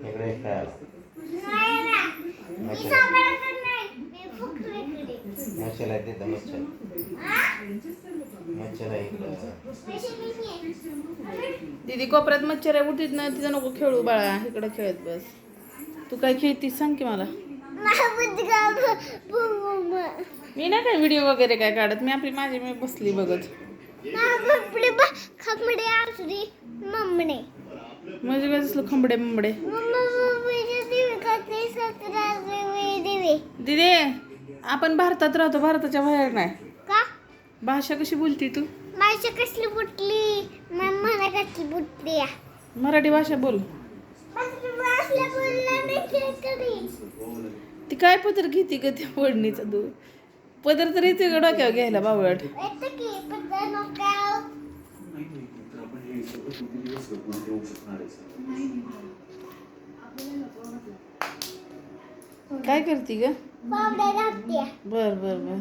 इकडे खेळायला नाही ना मी मच्छर. आहे इकडं. दीदी कोपऱ्यात मच्छर आहे. उठीत ना तिथं नको खेळू बाळा. इकडं खेळत बस. तू काय खेळतीस? सांग की मला. मी नाही काय व्हिडिओ वगैरे काय काढत. मी आपली माझी मी बसली बघत. मम्मने म्हणजे काय दिसलं खंबडे मंबडे दीदी आपण भारतात राहतो भारताच्या बाहेर नाही. का? भाषा कशी बोलती तू? माझी कसली बुटली? मला कसली बुटली मराठी भाषा बोल. ती काय पदर घेते ग त्या वडणीचा तू पदर तर ग डोक्यावर घ्यायला बावळट येतं की पण जर नका काय करते ग? बर बर बर.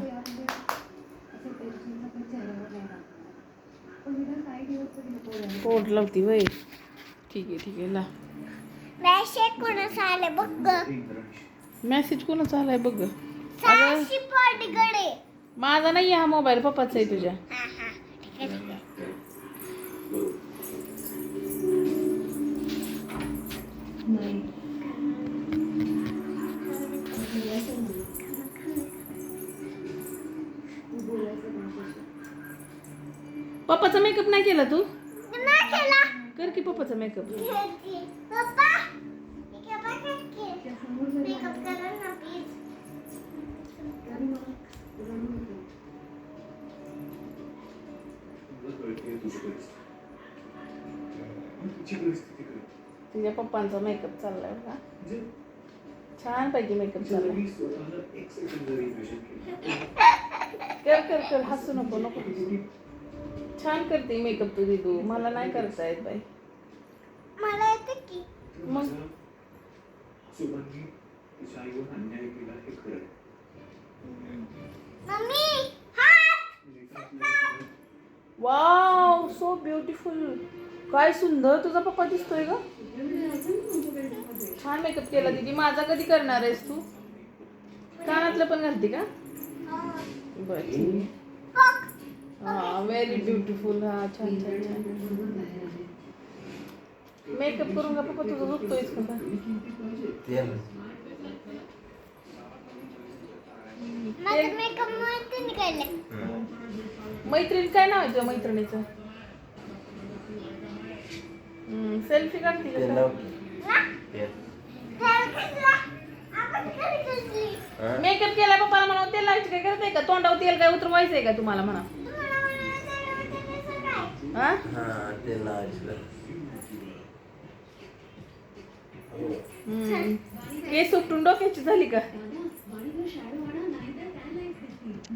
पोट लावती वय ठीक आहे ठीक आहे ला. मॅशे कोणाचा आले बघ मेसेज कोणाचा आलाय बघ माझा नाही हा मोबाईल पप्पाचा आहे तुझ्या. पप्पाचा मेकअप नाही केला तू? नाही केला. कर की पप्पाचा मेकअप पप्पा मेकअप मेकअप करा ना प्लीज तुझ्या पप्पांचा मेकअप चाललाय का छान पैकी मेकअप चाललाय. कर कर कर. हसू नको नको. छान करते मेकअप तुझी तू मला नाही करता येत बाई. मला येतं की. मग? मम्मी हात! वाव सो ब्युटिफुल काय सुंदर तुझा पप्पा दिसतोय ग. छान मेकअप केला दीदी. माझा कधी करणार आहेस तू? कानातलं पण घालते का? बर. हा व्हेरी ब्युटिफुल हा छान छान छान. मेकअप करून का पप्पा तुझं झोपतोयस का? मैत्रीण काय नाव आहे तुझ्या मैत्रिणीचं? सेल्फी काढते हा? मेकअप केला पप्पाला म्हणा तेल लावायची काय करते का? तोंडावर तेल काय उतरवायचंय का तुम्हाला म्हणा? हा? हा हम्म. केस उपटून डोक्याची झाली का?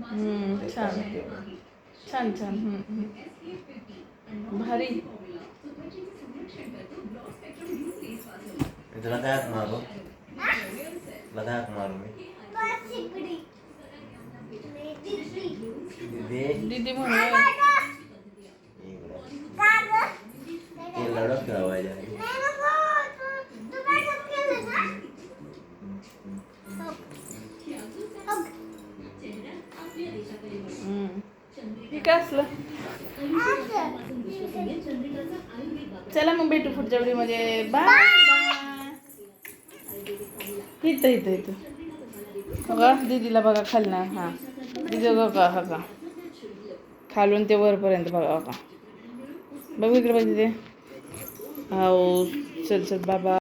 हम्म, छान. छान छान. भारी. तुला काय मारू. तुला काय हाक मारू मी. दीदी म्हणून इकडं का ग? तेल लावलं खेळवायच्या नाही नको. तू- तू makeup केलं ना? हो. हो. हम्म. आहे काय असलं असं. चला मग भेटू पुढच्या म्हणजे बाय. इथं इथं इथं. बघा दीदीला बघा खालणार हां. दिदी बघा हा का खालून ते वरपर्यंत बघा बघा. बघू इकडे बघ तिथे. हो चल चल बाबा